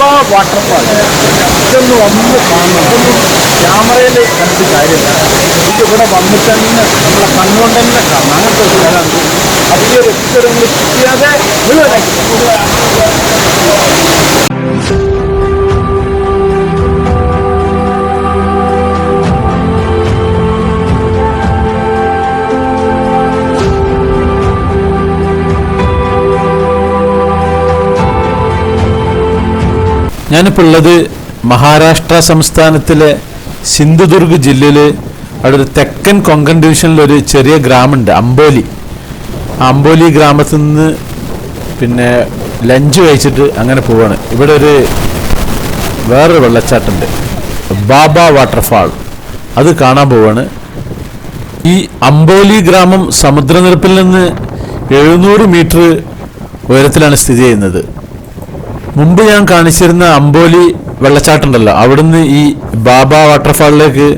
ബാബ waterfall ഇതൊന്നും ഒന്ന് കാണണം ഇതൊന്നും ക്യാമറയിൽ കണ്ടിട്ട് കാര്യമില്ല. ഇത് ഇവിടെ വന്നിട്ട് തന്നെ നമ്മളെ കണ്ണുകൊണ്ട് തന്നെ കാണണം അങ്ങനത്തെ ഒരു സ്ഥലമാണ് അതിലൊരു എക്സ്പീരിയൻസ് കിട്ടിയാതെ മുഴുവനാക്കി ഞാനിപ്പോൾ ഉള്ളത് മഹാരാഷ്ട്ര സംസ്ഥാനത്തിലെ സിന്ധുദുർഗ് ജില്ലയിൽ അവിടെ ഒരു തെക്കൻ കൊങ്കൺ ഡിവിഷനിലൊരു ചെറിയ ഗ്രാമമുണ്ട് അമ്പോലി അമ്പോലി ഗ്രാമത്തിൽ നിന്ന് പിന്നെ ലഞ്ച് കഴിച്ചിട്ട് അങ്ങനെ പോവാണ്. ഇവിടെ ഒരു വേറൊരു വെള്ളച്ചാട്ടമുണ്ട് ബാബ വാട്ടർഫാൾ. അത് കാണാൻ പോവാണ്. ഈ അമ്പോലി ഗ്രാമം സമുദ്രനിരപ്പിൽ നിന്ന് എഴുന്നൂറ് മീറ്റർ ഉയരത്തിലാണ് സ്ഥിതി ചെയ്യുന്നത്. മുമ്പ് ഞാൻ കാണിച്ചിരുന്ന അമ്പോലി വെള്ളച്ചാട്ടമുണ്ടല്ലോ അവിടുന്ന് ഈ ബാബ വാട്ടർഫാളിലേക്ക്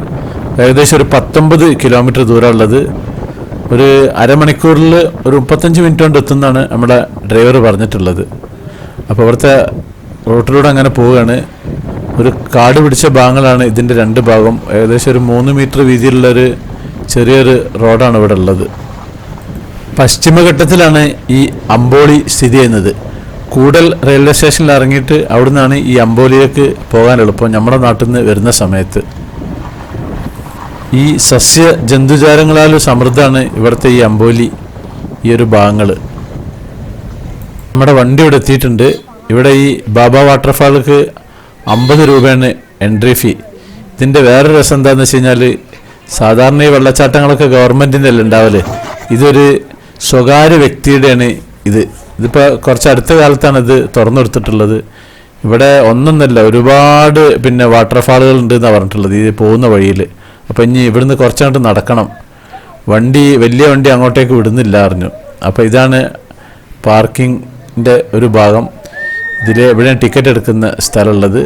ഏകദേശം ഒരു പത്തൊമ്പത് കിലോമീറ്റർ ദൂരമുള്ളത്. ഒരു അരമണിക്കൂറിൽ ഒരു മുപ്പത്തഞ്ച് മിനിറ്റ് കൊണ്ട് എത്തുന്നതാണ് നമ്മുടെ ഡ്രൈവർ പറഞ്ഞിട്ടുള്ളത്. അപ്പോൾ അവിടുത്തെ റോട്ടിലൂടെ അങ്ങനെ പോവുകയാണ്. ഒരു കാട് പിടിച്ച ഭാഗങ്ങളാണ് ഇതിന്റെ രണ്ട് ഭാഗം. ഏകദേശം ഒരു മൂന്ന് മീറ്റർ വീതിയിലുള്ളൊരു ചെറിയൊരു റോഡാണ് ഇവിടെ ഉള്ളത് പശ്ചിമഘട്ടത്തിലാണ് ഈ അമ്പോളി സ്ഥിതി ചെയ്യുന്നത്. കൂടൽ റെയിൽവേ സ്റ്റേഷനിൽ ഇറങ്ങിയിട്ട് അവിടുന്നാണ് ഈ അമ്പോലിയിലേക്ക് പോകാൻ എളുപ്പം. നമ്മുടെ നാട്ടിൽ നിന്ന് വരുന്ന സമയത്ത്. ഈ സസ്യ ജന്തുജാലങ്ങളാൽ സമൃദ്ധമാണ് ഇവിടുത്തെ ഈ അമ്പോലി ഈ ഒരു ഭാഗങ്ങൾ നമ്മുടെ വണ്ടി ഇവിടെ എത്തിയിട്ടുണ്ട്. ഇവിടെ ഈ ബാബ വാട്ടർഫാൾക്ക് അമ്പത് രൂപയാണ് എൻട്രി ഫീ. ഇതിന്റെ വേറെ രസം എന്താണെന്ന് വെച്ച് കഴിഞ്ഞാൽ സാധാരണ ഈ വെള്ളച്ചാട്ടങ്ങളൊക്കെ ഗവൺമെന്റിന്റെ അല്ല ഉണ്ടാവൽ? ഇതൊരു സ്വകാര്യ വ്യക്തിയുടെയാണ് ഇത്. ഇതിപ്പോൾ കുറച്ച് അടുത്ത കാലത്താണ് ഇത് തുറന്നെടുത്തിട്ടുള്ളത്. ഇവിടെ ഒന്നൊന്നല്ല ഒരുപാട് പിന്നെ വാട്ടർഫാളുകൾ ഉണ്ട് എന്നാണ് പറഞ്ഞിട്ടുള്ളത് ഈ പോകുന്ന വഴിയിൽ അപ്പോൾ ഇനി ഇവിടുന്ന് കുറച്ചങ്ങോട്ട് നടക്കണം. വണ്ടി വലിയ വണ്ടി അങ്ങോട്ടേക്ക് വിടുന്നില്ല അറിഞ്ഞു. അപ്പോൾ ഇതാണ് പാർക്കിങ്ങിന്റെ ഒരു ഭാഗം. ഇതിൽ ഇവിടെ ടിക്കറ്റ് എടുക്കുന്ന സ്ഥലമുള്ളത്.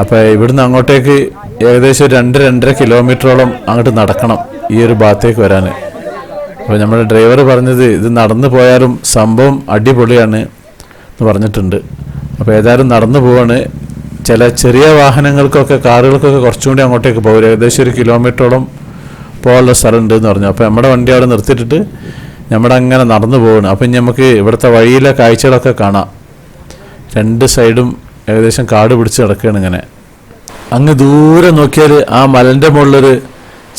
അപ്പോൾ ഇവിടുന്ന് അങ്ങോട്ടേക്ക് ഏകദേശം രണ്ട് രണ്ടര കിലോമീറ്ററോളം അങ്ങോട്ട് നടക്കണം ഈ ഒരു ഭാഗത്തേക്ക് വരാൻ അപ്പോൾ നമ്മുടെ ഡ്രൈവർ പറഞ്ഞത് ഇത് നടന്നു പോയാലും സംഭവം അടിപൊളിയാണ് എന്ന് പറഞ്ഞിട്ടുണ്ട്. അപ്പോൾ ഏതായാലും നടന്നു പോവാണ്. ചില ചെറിയ വാഹനങ്ങൾക്കൊക്കെ കാറുകൾക്കൊക്കെ കുറച്ചുകൂടി അങ്ങോട്ടേക്ക് പോകും ഏകദേശം ഒരു കിലോമീറ്ററോളം പോകാനുള്ള സ്ഥലമുണ്ട് എന്ന് പറഞ്ഞു. അപ്പോൾ നമ്മുടെ വണ്ടി അവിടെ നിർത്തിയിട്ടിട്ട് നമ്മുടെ അങ്ങനെ നടന്നു പോവാണ്. അപ്പം ഇനി നമുക്ക് ഇവിടുത്തെ വഴിയിലെ കാഴ്ചകളൊക്കെ കാണാം. രണ്ട് സൈഡും ഏകദേശം കാട് പിടിച്ച് കിടക്കുകയാണ് ഇങ്ങനെ. അങ്ങ് ദൂരെ നോക്കിയാൽ ആ മലന്റെ മുകളിലൊരു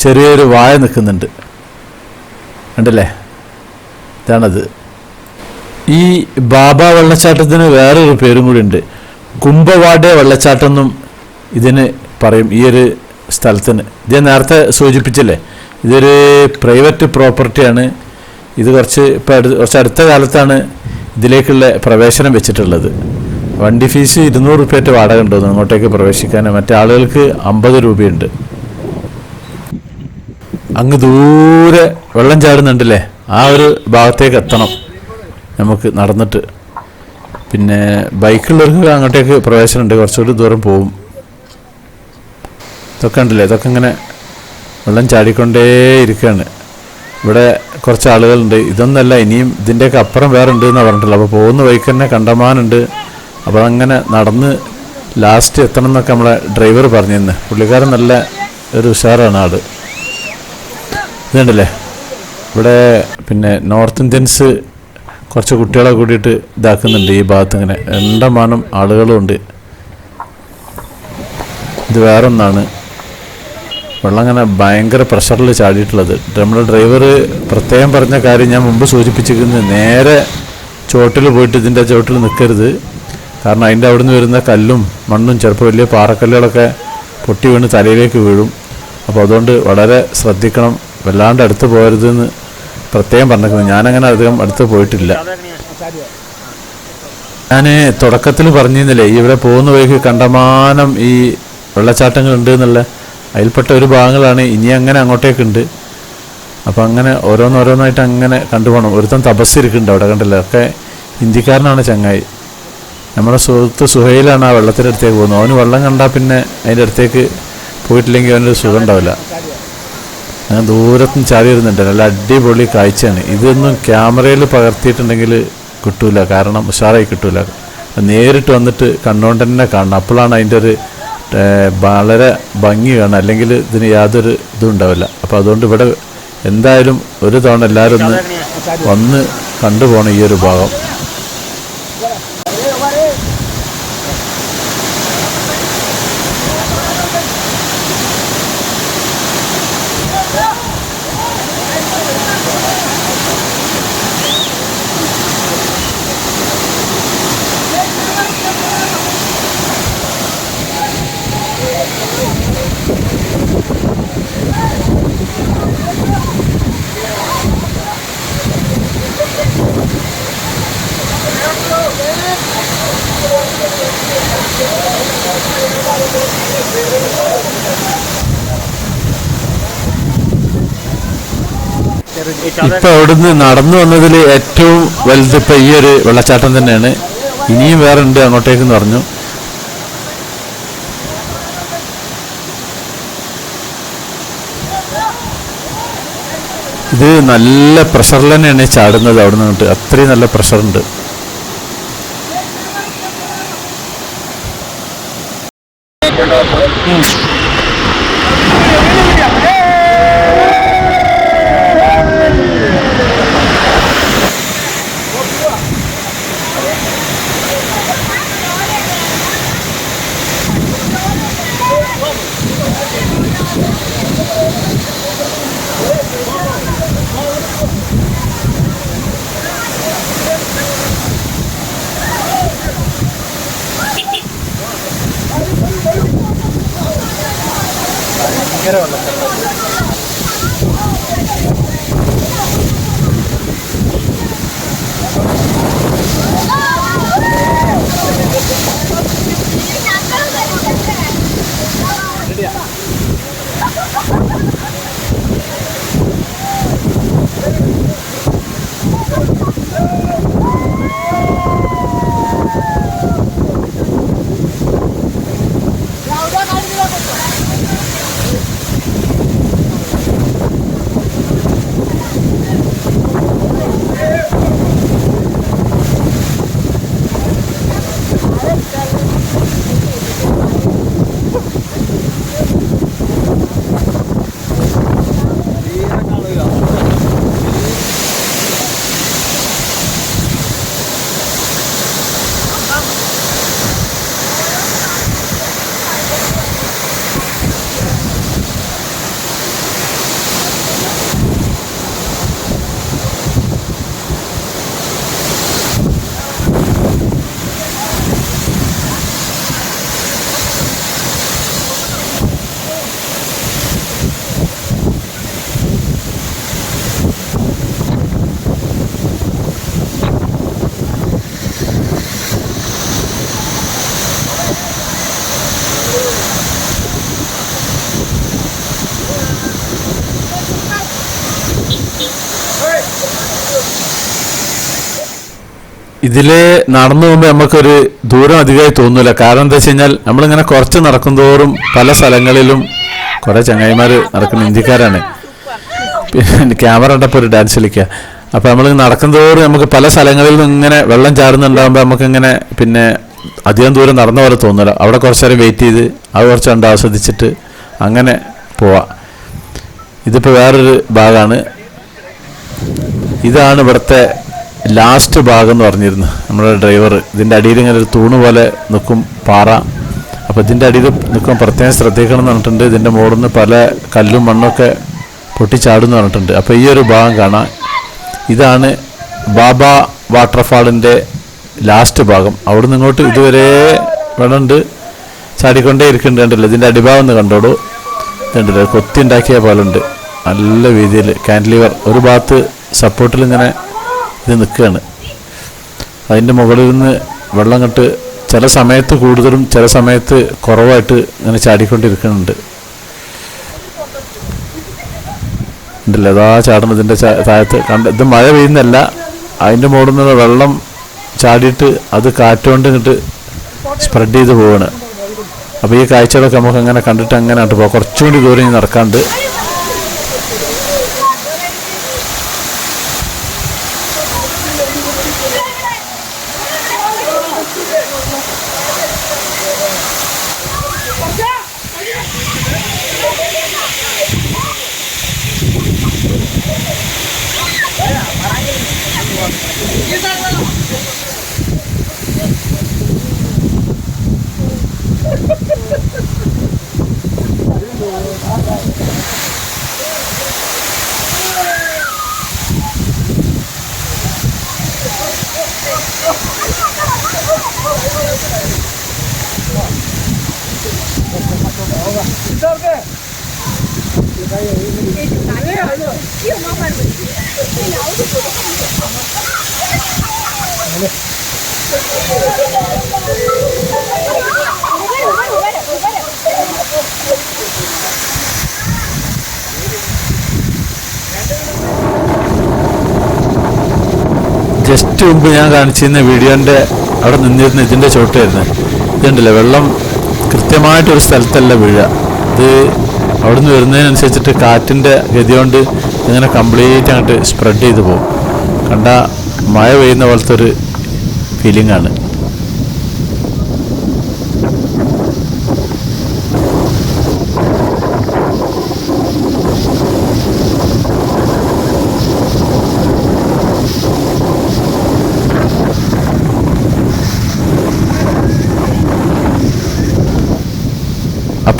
ചെറിയൊരു വായ നിൽക്കുന്നുണ്ട്. ഉണ്ടല്ലേ ഇതാണത്. ഈ ബാബ വെള്ളച്ചാട്ടത്തിന് വേറൊരു പേരും കൂടി ഉണ്ട്. കുംഭവാഡ വെള്ളച്ചാട്ടം എന്നും ഇതിന് പറയും ഈ ഒരു സ്ഥലത്തിന്. ഇത് നേരത്തെ സൂചിപ്പിച്ചല്ലേ? ഇതൊരു പ്രൈവറ്റ് പ്രോപ്പർട്ടിയാണ്. ഇത് കുറച്ച് ഇപ്പോൾ അടുത്ത് കുറച്ച് അടുത്ത കാലത്താണ് ഇതിലേക്കുള്ള പ്രവേശനം വെച്ചിട്ടുള്ളത്. വണ്ടി ഫീസ് ഇരുന്നൂറ് റുപ്യറ്റ് വാടക ഉണ്ടോ അങ്ങോട്ടേക്ക് പ്രവേശിക്കാൻ. മറ്റേ ആളുകൾക്ക് അമ്പത് രൂപയുണ്ട്. അങ്ങ് ദൂരെ വെള്ളം ചാടുന്നുണ്ടല്ലേ? ആ ഒരു ഭാഗത്തേക്ക് എത്തണം. നമുക്ക് നടന്നിട്ട്. പിന്നെ ബൈക്കുള്ളവർക്ക് അങ്ങോട്ടേക്ക് പ്രവേശനമുണ്ട്. കുറച്ചുകൂടി ദൂരം പോവും. ഇതൊക്കെ ഉണ്ടല്ലേ? ഇതൊക്കെ ഇങ്ങനെ വെള്ളം ചാടിക്കൊണ്ടേ ഇരിക്കുകയാണ്. ഇവിടെ കുറച്ച് ആളുകളുണ്ട്. ഇതൊന്നല്ല ഇനിയും ഇതിന്റെയൊക്കെ അപ്പുറം വേറെ ഉണ്ട് എന്നാണ് പറഞ്ഞിട്ടുള്ളത്. അപ്പോൾ പോകുന്ന വഴിക്ക് തന്നെ കണ്ടമാനുണ്ട് അപ്പോൾ അങ്ങനെ നടന്ന് ലാസ്റ്റ് എത്തണം എന്നൊക്കെ നമ്മളെ ഡ്രൈവർ പറഞ്ഞിരുന്നു. പുള്ളിക്കാരൻ നല്ല ഒരു ഉഷാറാണ് ആട് ഇതുണ്ടല്ലേ? ഇവിടെ പിന്നെ നോർത്ത് ഇന്ത്യൻസ് കുറച്ച് കുട്ടികളെ കൂടിയിട്ട് ഇതാക്കുന്നുണ്ട് ഈ ഭാഗത്ത് ഇങ്ങനെ. എണ്ടമാനം ആളുകളും ഉണ്ട്. ഇത് വേറൊന്നാണ്. വെള്ളം അങ്ങനെ ഭയങ്കര പ്രഷറിൽ ചാടിയിട്ടുള്ളത്. നമ്മുടെ ഡ്രൈവർ പ്രത്യേകം പറഞ്ഞ കാര്യം ഞാൻ മുമ്പ് സൂചിപ്പിച്ചിരിക്കുന്നത് നേരെ ചോട്ടിൽ പോയിട്ട് ഇതിന്റെ ചോട്ടിൽ നിൽക്കരുത് കാരണം അതിന്റെ അവിടെ നിന്ന് വരുന്ന കല്ലും മണ്ണും ചിലപ്പോൾ വലിയ പാറക്കല്ലുകളൊക്കെ പൊട്ടി വീണ് തലയിലേക്ക് വീഴും. അപ്പോൾ അതുകൊണ്ട് വളരെ ശ്രദ്ധിക്കണം. വല്ലാണ്ട് അടുത്ത് പോരുതെന്ന് പ്രത്യേകം പറഞ്ഞിരിക്കുന്നത് ഞാനങ്ങനെ അധികം അടുത്ത് പോയിട്ടില്ല. ഞാൻ തുടക്കത്തിൽ പറഞ്ഞിരുന്നില്ലേ ഇവിടെ പോകുന്ന വഴിക്ക് കണ്ടമാനം ഈ വെള്ളച്ചാട്ടങ്ങൾ ഉണ്ട് എന്നുള്ള അതിൽപ്പെട്ട ഒരു ഭാഗങ്ങളാണ്. ഇനി അങ്ങനെ അങ്ങോട്ടേക്കുണ്ട്. അപ്പം അങ്ങനെ ഓരോന്നോരോന്നായിട്ട് അങ്ങനെ കണ്ടുപോകണം ഒരുത്തൻ തപസ്സിരിക്കുന്നുണ്ട് അവിടെ കണ്ടില്ല? ഒക്കെ ഹിന്ദിക്കാരനാണ് ചങ്ങായി. നമ്മുടെ സുഹൃത്ത് സുഹൈലാണ് ആ വെള്ളത്തിന്റെ അടുത്തേക്ക് പോകുന്നത്. അവന് വെള്ളം കണ്ടാൽ പിന്നെ അതിന്റെ അടുത്തേക്ക് പോയിട്ടില്ലെങ്കിൽ അവനൊരു സുഖം ഉണ്ടാവില്ല. അങ്ങനെ ദൂരത്തുനിന്ന് ചാടി വരുന്നുണ്ട്. നല്ല അടിപൊളി കാഴ്ചയാണ്. ഇതൊന്നും ക്യാമറയിൽ പകർത്തിയിട്ടുണ്ടെങ്കിൽ കിട്ടൂല. കാരണം ഉഷാറായി കിട്ടൂല. നേരിട്ട് വന്നിട്ട് കണ്ണുകൊണ്ട് തന്നെ കാണണം. അപ്പോഴാണ് അതിന്റെ ഒരു വളരെ ഭംഗി കാണുക. അല്ലെങ്കിൽ ഇതിന് യാതൊരു ഇതും ഉണ്ടാവില്ല. അപ്പോൾ അതുകൊണ്ട് ഇവിടെ എന്തായാലും ഒരു തവണ എല്ലാവരും ഒന്ന് വന്ന് കണ്ടുപോകണം ഈ ഒരു ഭാഗം. ഇപ്പൊ അവിടുന്ന് നടന്നു വന്നതിൽ ഏറ്റവും വലുത് ഇപ്പൊ ഈ ഒരു വെള്ളച്ചാട്ടം തന്നെയാണ്. ഇനിയും വേറെ ഉണ്ട് അങ്ങോട്ടേക്ക് എന്ന് പറഞ്ഞു. ഇത് നല്ല പ്രഷറിൽ തന്നെയാണ് ചാടുന്നത് അവിടെ നിന്നിട്ട് അത്രയും നല്ല പ്രഷറുണ്ട് Era uma ഇതിൽ നടന്നു പോകുമ്പോൾ നമുക്കൊരു ദൂരം അധികമായി തോന്നൂല. കാരണം എന്താ വെച്ച് കഴിഞ്ഞാൽ നമ്മളിങ്ങനെ കുറച്ച് നടക്കും തോറും പല സ്ഥലങ്ങളിലും കുറെ ചങ്ങായിമാർ നടക്കുന്ന ഇന്ത്യക്കാരാണ്. പിന്നെ ക്യാമറ ഉണ്ടപ്പോൾ ഒരു ഡാൻസ് കളിക്കുക അപ്പോൾ നമ്മൾ നടക്കും തോറും നമുക്ക് പല സ്ഥലങ്ങളിൽ നിന്നും ഇങ്ങനെ വെള്ളം ചാടുന്നുണ്ടാകുമ്പോൾ നമുക്കിങ്ങനെ പിന്നെ അധികം ദൂരം നടന്ന പോലെ തോന്നില്ല അവിടെ കുറച്ച് നേരം വെയിറ്റ് ചെയ്ത് അത് കുറച്ച് കണ്ട് ആസ്വദിച്ചിട്ട് അങ്ങനെ പോവാം. ഇതിപ്പോൾ വേറൊരു ഭാഗമാണ് ഇതാണ് ഇവിടുത്തെ ലാസ്റ്റ് ഭാഗം എന്ന് പറഞ്ഞിരുന്നു. നമ്മുടെ ഡ്രൈവർ ഇതിന്റെ അടിയിൽ ഇങ്ങനെ ഒരു തൂണ് പോലെ നിൽക്കും പാറ. അപ്പോൾ ഇതിന്റെ അടിയിൽ നിൽക്കുമ്പോൾ പ്രത്യേകം ശ്രദ്ധിക്കണം എന്ന് പറഞ്ഞിട്ടുണ്ട്. ഇതിന്റെ മുകളിൽ നിന്ന് പല കല്ലും മണ്ണൊക്കെ പൊട്ടിച്ചാടുമെന്ന് പറഞ്ഞിട്ടുണ്ട്. അപ്പോൾ ഈ ഒരു ഭാഗം കാണാം. ഇതാണ് ബാബ വാട്ടർഫാളിന്റെ ലാസ്റ്റ് ഭാഗം. അവിടെ നിന്ന് ഇങ്ങോട്ട് ഇതുവരെ വെള്ളമുണ്ട് ചാടിക്കൊണ്ടേ ഇരിക്കുന്നുണ്ട് കണ്ടല്ലോ? ഇതിന്റെ അടിഭാഗം ഒന്ന് കണ്ടോളൂ. ഇതുണ്ടല്ലോ കൊത്തി ഉണ്ടാക്കിയ പോലെ ഉണ്ട്. നല്ല രീതിയിൽ കാൻഡിലിവർ ഒരു ഭാഗത്ത് സപ്പോർട്ടിൽ ഇങ്ങനെ ഇത് നിൽക്കുകയാണ്. അതിന്റെ മുകളിൽ നിന്ന് വെള്ളം കെട്ട് ചില സമയത്ത് കൂടുതലും ചില സമയത്ത് കുറവായിട്ട് ഇങ്ങനെ ചാടിക്കൊണ്ടിരിക്കുന്നുണ്ട്. ഉണ്ടല്ലോ? അതാ ചാടണം ഇതിന്റെ താഴത്ത് കണ്ട് ഇത് മഴ പെയ്യുന്നല്ല അതിന്റെ മുകളിൽ നിന്ന് വെള്ളം ചാടിയിട്ട് അത് കാറ്റുകൊണ്ട് ഇങ്ങോട്ട് സ്പ്രെഡ് ചെയ്ത് പോവാണ്. അപ്പോൾ ഈ കാഴ്ചകളൊക്കെ നമുക്ക് അങ്ങനെ കണ്ടിട്ട് അങ്ങനെ പോകാം കുറച്ചുകൂടി ദൂരം നടക്കാണ്ട് മുമ്പ് ഞാൻ കാണിച്ചിരുന്ന വീഡിയോന്റെ അവിടെ നിന്നിരുന്ന ഇതിന്റെ ചോട്ടായിരുന്നു. ഇതുണ്ടല്ലോ വെള്ളം കൃത്യമായിട്ടൊരു സ്ഥലത്തല്ല വീഴുക ഇത് അവിടുന്ന് വരുന്നതിനനുസരിച്ചിട്ട് കാറ്റിന്റെ ഗതി കൊണ്ട് ഇങ്ങനെ കംപ്ലീറ്റ് അങ്ങോട്ട് സ്പ്രെഡ് ചെയ്ത് പോകും. കണ്ട മഴ പെയ്യുന്ന പോലത്തെ ഒരു ഫീലിംഗ്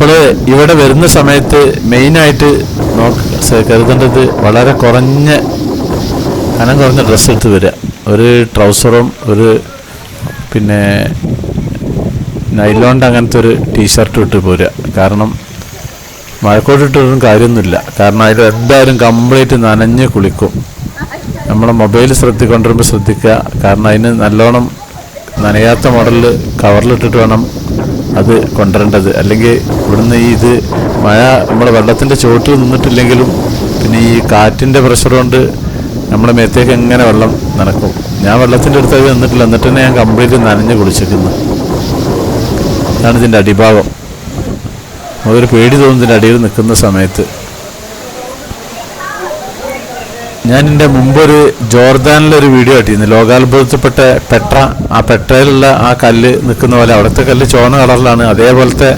അപ്പോൾ ഇവിടെ വരുന്ന സമയത്ത് മെയിനായിട്ട് നോക്ക കരുതേണ്ടത് വളരെ കുറഞ്ഞ കനം കുറഞ്ഞ ഡ്രസ്സ് എടുത്ത് വരിക ഒരു ട്രൗസറും ഒരു പിന്നെ നൈലോണ്ട് അങ്ങനത്തെ ഒരു ടീഷർട്ടും ഇട്ട് പോരുക കാരണം മഴക്കോട്ട് ഇട്ടൊന്നും കാര്യമൊന്നുമില്ല. കാരണം അതിൽ എന്തായാലും കംപ്ലീറ്റ് നനഞ്ഞ് കുളിക്കും. നമ്മളെ മൊബൈൽ ശ്രദ്ധിക്കൊണ്ടിരുമ്പോൾ ശ്രദ്ധിക്കുക കാരണം അതിന് നല്ലോണം നനയാത്ത മോഡലിൽ കവറിലിട്ടിട്ട് വേണം അത് കൊണ്ടുവരേണ്ടത്. അല്ലെങ്കിൽ ഇവിടുന്ന് ഈ ഇത് മഴ നമ്മുടെ വെള്ളത്തിന്റെ ചുവട്ടിൽ നിന്നിട്ടില്ലെങ്കിലും പിന്നെ ഈ കാറ്റിന്റെ പ്രഷർ കൊണ്ട് നമ്മുടെ മേത്തേക്ക് എങ്ങനെ വെള്ളം നടക്കും ഞാൻ വെള്ളത്തിന്റെ അടുത്ത് അത് നിന്നിട്ടില്ല. എന്നിട്ട് തന്നെ ഞാൻ കംപ്ലീറ്റ് നനഞ്ഞ് കുളിച്ചിരിക്കുന്നത് അതാണ് ഇതിന്റെ അടിഭാഗം. അതൊരു പേടി തോന്നുന്നതിന്റെ അടിയിൽ നിൽക്കുന്ന സമയത്ത്. ഞാൻ എന്റെ മുമ്പൊരു ജോർദാനിലൊരു വീഡിയോ ഇട്ടിരുന്നു. ലോകാത്ഭുതത്തിൽപ്പെട്ട പെട്ര ആ പെട്രയിലുള്ള ആ കല്ല് നിൽക്കുന്ന പോലെ അവിടുത്തെ കല്ല് ചുവന്ന കളറിലാണ്. അതേപോലത്തെ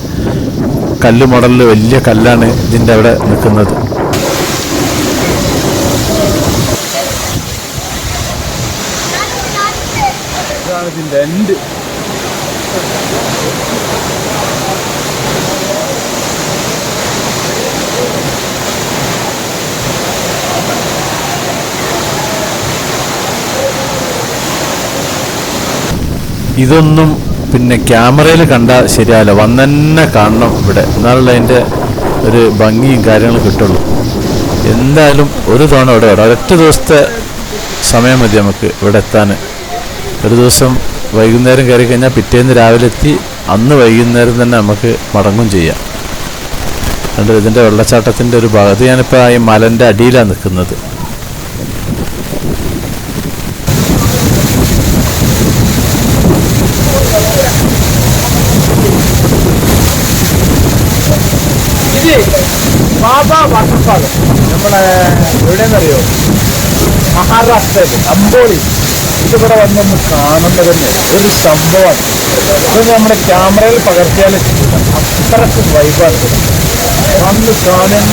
കല്ല് മോഡലിൽ വലിയ കല്ലാണ് ഇതിന്റെ അവിടെ നിൽക്കുന്നത്. ഇതാണ് ഇതിന്റെ എൻഡ് ഇതൊന്നും പിന്നെ ക്യാമറയിൽ കണ്ടാൽ ശരിയാവില്ല. വന്നെ കാണണം ഇവിടെ. എന്നാലുള്ള അതിന്റെ ഒരു ഭംഗിയും കാര്യങ്ങളും കിട്ടുള്ളൂ. എന്തായാലും ഒരു തവണ ഇവിടെ വരാം. ഒരൊറ്റ ദിവസത്തെ സമയം മതി നമുക്ക് ഇവിടെ എത്താൻ. ഒരു ദിവസം വൈകുന്നേരം കയറി കഴിഞ്ഞാൽ പിറ്റേന്ന് രാവിലെ എത്തി അന്ന് വൈകുന്നേരം തന്നെ നമുക്ക് മടങ്ങും ചെയ്യാം. അതുകൊണ്ട് ഇതിന്റെ വെള്ളച്ചാട്ടത്തിന്റെ ഒരു ഭാഗത്ത് ഞാനിപ്പോൾ ഈ മലന്റെ അടിയിലാണ് നിൽക്കുന്നത്. ലാവ വാട്ടർഫാൾ നമ്മളെ എവിടെയെന്നറിയോ? മഹാരാഷ്ട്രയിൽ അംബോളി ഇതിവിടെ വന്നൊന്ന് കാണേണ്ടത് തന്നെ. ഒരു സംഭവം ഇത് നമ്മുടെ ക്യാമറയിൽ പകർത്തിയാൽ അത്രയ്ക്ക് വൈബാണ്. വന്ന് കാണുന്ന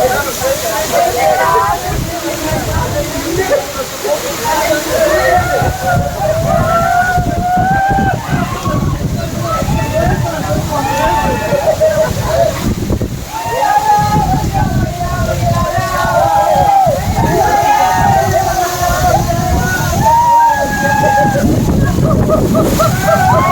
Ha ha ha!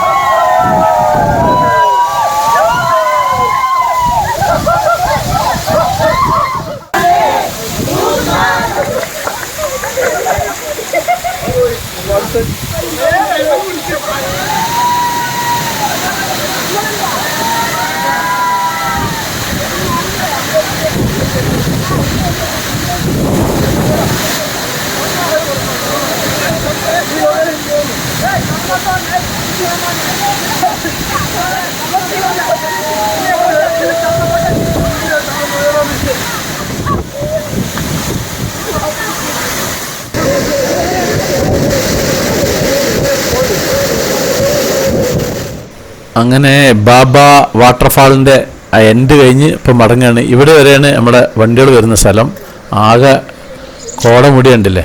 അങ്ങനെ ബാബ വാട്ടർഫാളിന്റെ എൻഡ് കഴിഞ്ഞ് ഇപ്പം മടങ്ങുകയാണ് ഇവിടെ വരെയാണ് നമ്മുടെ വണ്ടികൾ വരുന്ന സ്ഥലം. ആകെ കോടമുടി ഉണ്ടല്ലേ?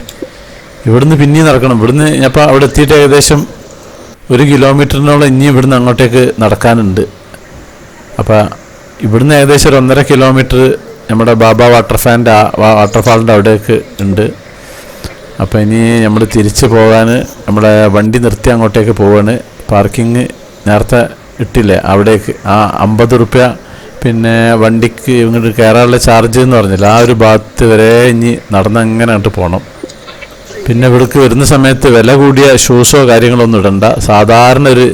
ഇവിടുന്ന് പിന്നെയും നടക്കണം. ഇവിടുന്ന് ഞാനിപ്പോൾ അവിടെ എത്തിയിട്ട് ഏകദേശം ഒരു കിലോമീറ്ററിനോളം ഇനിയും ഇവിടുന്ന് അങ്ങോട്ടേക്ക് നടക്കാനുണ്ട്. അപ്പോൾ ഇവിടുന്ന് ഏകദേശം ഒരു ഒന്നര കിലോമീറ്റർ നമ്മുടെ ബാബ വാട്ടർഫാന്റെ വാട്ടർഫാളിന്റെ അവിടേക്ക് ഉണ്ട്. അപ്പോൾ ഇനി നമ്മൾ തിരിച്ച് പോകാൻ നമ്മുടെ വണ്ടി നിർത്തി അങ്ങോട്ടേക്ക് പോവാണ്. പാർക്കിങ് നേരത്തെ ഇട്ടില്ലേ? അവിടേക്ക് ആ അമ്പത് റുപ്യ പിന്നെ വണ്ടിക്ക് ഇങ്ങോട്ട് കയറാനുള്ള ചാർജ് എന്ന് പറഞ്ഞില്ല? ആ ഒരു ഭാഗത്ത് വരെ ഇനി നടന്നങ്ങനെ അങ്ങോട്ട് പോകണം പിന്നെ ഇവിടേക്ക് വരുന്ന സമയത്ത് വില കൂടിയ ഷൂസോ കാര്യങ്ങളോ ഒന്നും ഇടണ്ട. സാധാരണ ഒരു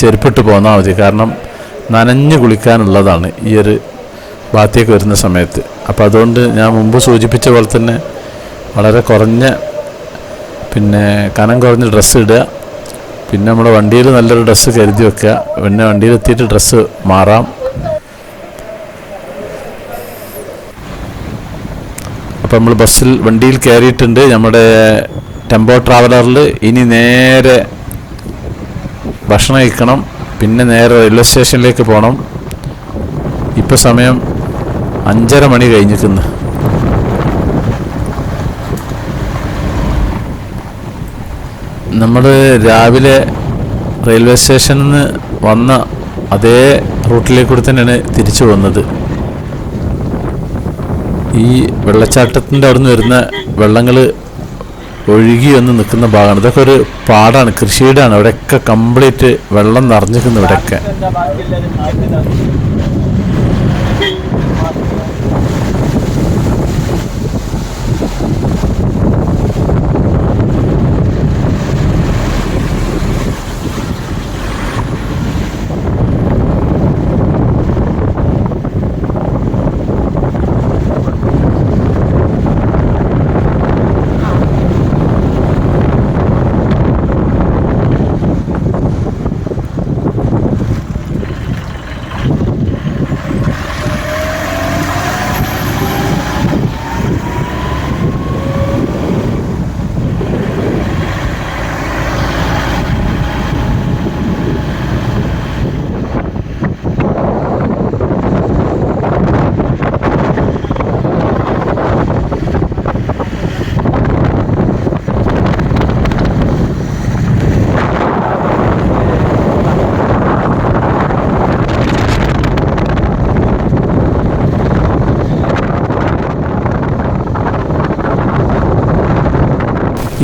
ചെരുപ്പിട്ട് പോന്നാൽ മതി. കാരണം നനഞ്ഞു കുളിക്കാനുള്ളതാണ് ഈ ഒരു ഭാഗത്തേക്ക് വരുന്ന സമയത്ത്. അപ്പോൾ അതുകൊണ്ട് ഞാൻ മുമ്പ് സൂചിപ്പിച്ച പോലെ തന്നെ വളരെ കുറഞ്ഞ പിന്നെ കനം കുറഞ്ഞ ഡ്രസ്സ് ഇടുക. പിന്നെ നമ്മുടെ വണ്ടിയിൽ നല്ലൊരു ഡ്രസ്സ് കരുതി വെക്കുക. പിന്നെ വണ്ടിയിൽ എത്തിയിട്ട് ഡ്രസ്സ് മാറാം. അപ്പം നമ്മൾ ബസ്സിൽ വണ്ടിയിൽ കയറിയിട്ടുണ്ട്. നമ്മുടെ ടെമ്പോ ട്രാവലറിൽ ഇനി നേരെ ഭക്ഷണം കഴിക്കണം. പിന്നെ നേരെ റെയിൽവേ സ്റ്റേഷനിലേക്ക് പോകണം ഇപ്പോൾ സമയം അഞ്ചര മണി കഴിഞ്ഞിരിക്കുന്നു. നമ്മൾ രാവിലെ റെയിൽവേ സ്റ്റേഷനിൽ നിന്ന് വന്ന അതേ റൂട്ടിലേക്ക് കൂടി തന്നെയാണ് തിരിച്ചു വന്നത് ഈ വെള്ളച്ചാട്ടത്തിന്റെ അവിടെ നിന്ന് വരുന്ന വെള്ളങ്ങൾ ഒഴുകി വന്ന് നിൽക്കുന്ന ഭാഗമാണ്. ഇതൊക്കെ ഒരു പാടാണ് കൃഷിയിടാണ്. അവിടെയൊക്കെ കംപ്ലീറ്റ് വെള്ളം നിറഞ്ഞിരിക്കുന്നു ഇവിടെയൊക്കെ.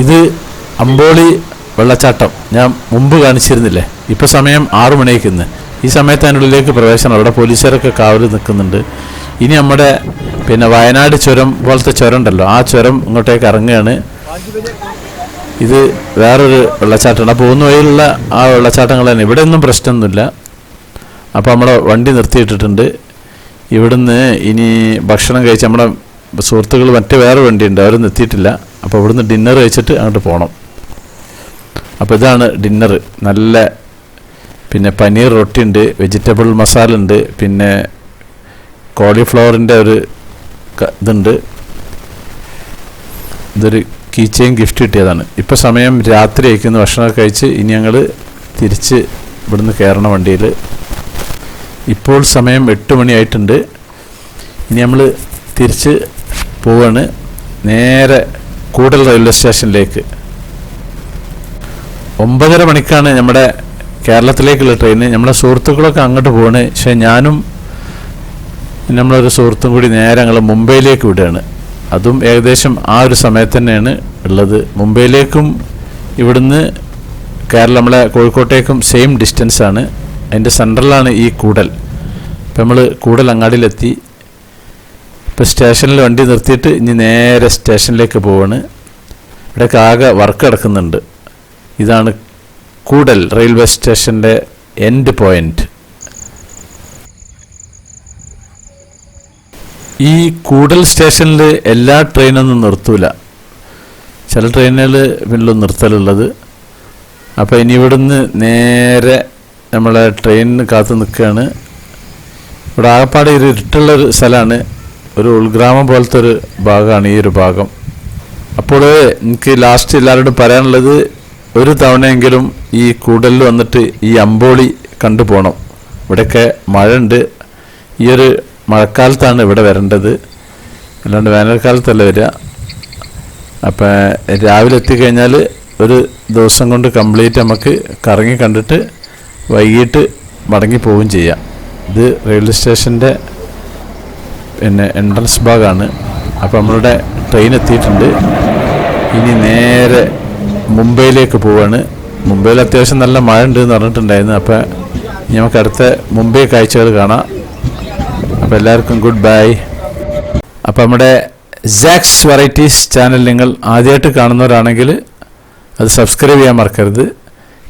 ഇത് അമ്പോളി വെള്ളച്ചാട്ടം. ഞാൻ മുമ്പ് കാണിച്ചിരുന്നില്ലേ? ഇപ്പോൾ സമയം ആറു മണിയേക്കുന്ന് ഈ സമയത്ത് അതിനുള്ളിലേക്ക് പ്രവേശനം. അവിടെ പോലീസുകാരൊക്കെ കാവൽ നിൽക്കുന്നുണ്ട്. ഇനി നമ്മുടെ പിന്നെ വയനാട് ചുരം പോലത്തെ ചുരം ഉണ്ടല്ലോ. ആ ചുരം ഇങ്ങോട്ടേക്ക് ഇറങ്ങുകയാണ്. ഇത് വേറൊരു വെള്ളച്ചാട്ടമാണ്. പോകുന്ന വഴിയിലുള്ള ആ വെള്ളച്ചാട്ടങ്ങൾ തന്നെ ഇവിടെ ഒന്നും പ്രശ്നമൊന്നുമില്ല. അപ്പോൾ നമ്മുടെ വണ്ടി നിർത്തിയിട്ടിട്ടുണ്ട്. ഇവിടുന്ന് ഇനി ഭക്ഷണം കഴിച്ച് നമ്മുടെ സുഹൃത്തുക്കൾ മറ്റേ വേറെ വണ്ടിയുണ്ട്. അവരൊന്നും എത്തിയിട്ടില്ല അപ്പോൾ ഇവിടുന്ന് ഡിന്നർ കഴിച്ചിട്ട് അങ്ങോട്ട് പോകണം അപ്പോൾ ഇതാണ് ഡിന്നർ നല്ല പിന്നെ പനീർ റൊട്ടി ഉണ്ട് വെജിറ്റബിൾ മസാല ഉണ്ട് പിന്നെ കോളിഫ്ലവറിന്റെ ഒരു ഇതുണ്ട്. ഇതൊരു കീച്ചയും ഗിഫ്റ്റ് കിട്ടിയതാണ്. ഇപ്പോൾ സമയം രാത്രി അയക്കുന്ന ഭക്ഷണമൊക്കെ കഴിച്ച് ഇനി ഞങ്ങൾ തിരിച്ച് ഇവിടുന്ന് കയറണ വണ്ടിയിൽ ഇപ്പോൾ സമയം എട്ട് മണിയായിട്ടുണ്ട് ഇനി നമ്മൾ തിരിച്ച് പോവാണ്. നേരെ കൂടൽ റെയിൽവേ സ്റ്റേഷനിലേക്ക്. ഒമ്പതര മണിക്കാണ് നമ്മുടെ കേരളത്തിലേക്കുള്ള ട്രെയിന്. നമ്മുടെ സുഹൃത്തുക്കളൊക്കെ അങ്ങോട്ട് പോകണേ പക്ഷേ ഞാനും നമ്മളൊരു സുഹൃത്തും കൂടി നേരെ ഞങ്ങൾ മുംബൈയിലേക്ക് വിടുകയാണ്. അതും ഏകദേശം ആ ഒരു സമയത്ത് തന്നെയാണ് ഉള്ളത്. മുംബൈയിലേക്കും ഇവിടുന്ന് കേരളം നമ്മളെ കോഴിക്കോട്ടേക്കും സെയിം ഡിസ്റ്റൻസാണ് അതിന്റെ സെൻട്രലാണ് ഈ കൂടൽ. അപ്പം നമ്മൾ കൂടൽ അങ്ങാടിയിലെത്തി. ഇപ്പോൾ സ്റ്റേഷനിൽ വണ്ടി നിർത്തിയിട്ട് ഇനി നേരെ സ്റ്റേഷനിലേക്ക് പോവാണ്. ഇവിടെ ആകെ വർക്ക് കിടക്കുന്നുണ്ട്. ഇതാണ് കൂടൽ റെയിൽവേ സ്റ്റേഷന്റെ എൻഡ് പോയിന്റ് ഈ കൂടൽ സ്റ്റേഷനിൽ എല്ലാ ട്രെയിനൊന്നും നിർത്തൂല. ചില ട്രെയിനുകൾ പിന്നിലും നിർത്തലുള്ളത്. അപ്പോൾ ഇനി ഇവിടുന്ന് നേരെ നമ്മളെ ട്രെയിനിന് കാത്തു നിൽക്കുകയാണ്. ഇവിടെ ആകപ്പാടെ ഇരുട്ടുള്ളൊരു സ്ഥലമാണ്. ഒരു ഉൾഗ്രാമം പോലത്തെ ഒരു ഭാഗമാണ് ഈ ഒരു ഭാഗം. അപ്പോൾ എനിക്ക് ലാസ്റ്റ് എല്ലാവരോടും പറയാനുള്ളത് ഒരു തവണയെങ്കിലും ഈ കൂടലിൽ വന്നിട്ട് ഈ അമ്പോളി കണ്ടു പോകണം ഇവിടെയൊക്കെ മഴ ഉണ്ട് ഈ ഒരു മഴക്കാലത്താണ് ഇവിടെ വരേണ്ടത്. അല്ലാണ്ട് വേനൽക്കാലത്തല്ല വരിക. അപ്പം രാവിലെ എത്തിക്കഴിഞ്ഞാൽ ഒരു ദിവസം കൊണ്ട് കംപ്ലീറ്റ് നമുക്ക് കറങ്ങി കണ്ടിട്ട് വൈകിട്ട് മടങ്ങി പോവുകയും ചെയ്യാം. ഇത് റെയിൽവേ സ്റ്റേഷന്റെ പിന്നെ എൻട്രൻസ് ഭാഗമാണ് അപ്പോൾ നമ്മളുടെ ട്രെയിൻ എത്തിയിട്ടുണ്ട്. ഇനി നേരെ മുംബൈയിലേക്ക് പോവാണ്. മുംബൈയിൽ അത്യാവശ്യം നല്ല മഴ ഉണ്ട് എന്ന് പറഞ്ഞിട്ടുണ്ടായിരുന്നു അപ്പോൾ നമുക്ക് അടുത്ത മുംബൈ കാഴ്ചകൾ കാണാം. അപ്പോൾ എല്ലാവർക്കും ഗുഡ് ബൈ അപ്പോൾ നമ്മുടെ ജാക്സ് വെറൈറ്റീസ് ചാനൽ നിങ്ങൾ ആദ്യമായിട്ട് കാണുന്നവരാണെങ്കിൽ അത് സബ്സ്ക്രൈബ് ചെയ്യാൻ മറക്കരുത്.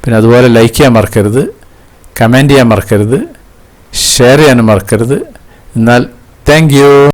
പിന്നെ അതുപോലെ ലൈക്ക് ചെയ്യാൻ മറക്കരുത്. കമന്റ് ചെയ്യാൻ മറക്കരുത്. ഷെയർ ചെയ്യാനും മറക്കരുത്. എന്നാൽ Thank you.